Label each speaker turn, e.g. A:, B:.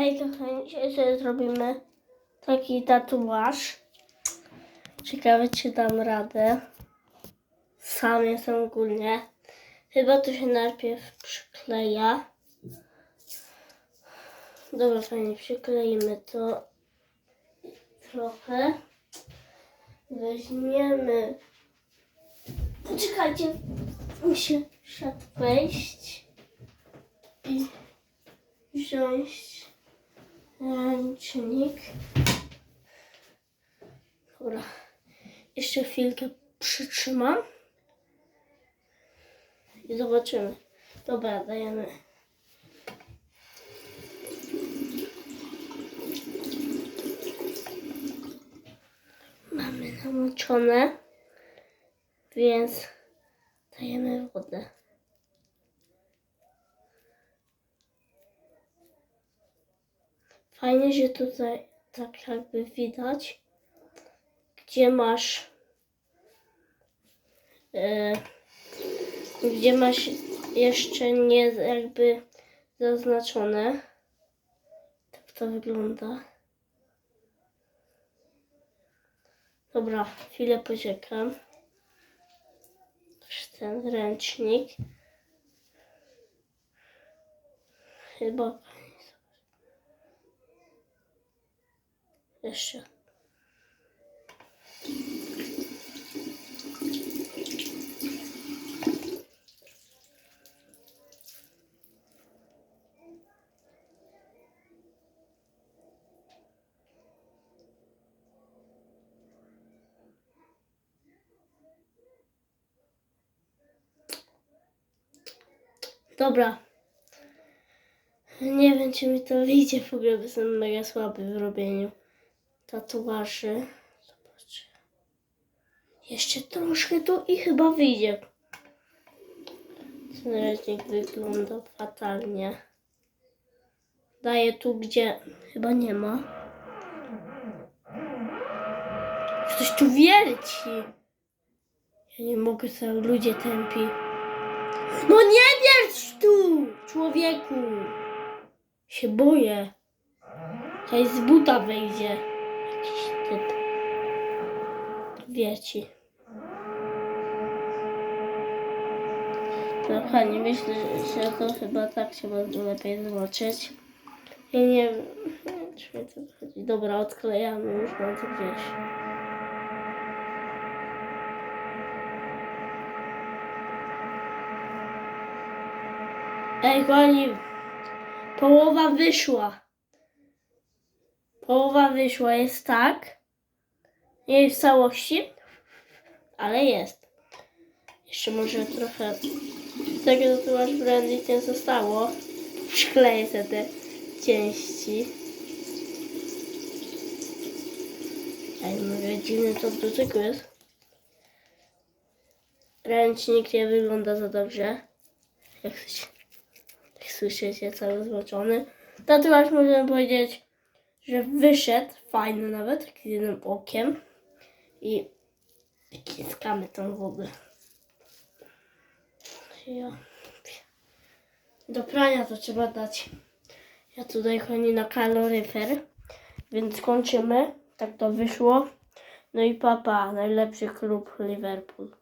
A: Hej kochani, dzisiaj zrobimy taki tatuaż. Ciekawe czy dam radę. Sam jestem ogólnie. Chyba to się najpierw przykleja. Dobra, fajnie, przykleimy to trochę. Weźmiemy. Poczekajcie, muszę szat wejść i wziąć ręcznik. Dobra, jeszcze chwilkę przytrzymam i zobaczymy. Dobra, dajemy. Mamy namoczone, więc dajemy wodę. Fajnie, że tutaj tak jakby widać, gdzie masz e, gdzie masz jeszcze nie jakby zaznaczone. Tak to wygląda. Dobra, chwilę poczekam. Ten ręcznik. Chyba Jeszcze. Dobra. Nie wiem, czy mi to wyjdzie w ogóle, bo jestem mega słaby w robieniu tatuaży. Zobaczę. Jeszcze troszkę tu i chyba wyjdzie. Ten wygląda fatalnie. Daję tu, gdzie chyba nie ma. Ktoś tu wierci. Ja nie mogę sobie, ludzie tępi. No nie wierć tu, człowieku. Się boję. Tutaj z buta wejdzie. Jakiś typ. Wieci. Kochani, myślę, że to chyba tak się będzie lepiej zobaczyć. Ja nie wiem, czy to chodzi. Dobra, odklejamy już, mam to gdzieś. Ej, kochani, połowa wyszła. Połowa wyszła jest tak. Nie jest w całości, ale jest. Jeszcze może trochę tego tatuaż brandy nie zostało. Przykleję sobie te części. Ej, mówię, dziwny to do tego jest. Ręcznik nie wygląda za dobrze. Jak, jak słyszycie, cały zmoczony. Tatuaż możemy powiedzieć że wyszedł, fajny nawet, jednym okiem i kiskamy tą wodę. Ja. Do prania to trzeba dać. Ja tutaj chodzi na kaloryfer, więc kończymy. Tak to wyszło. No i papa, najlepszy klub Liverpool.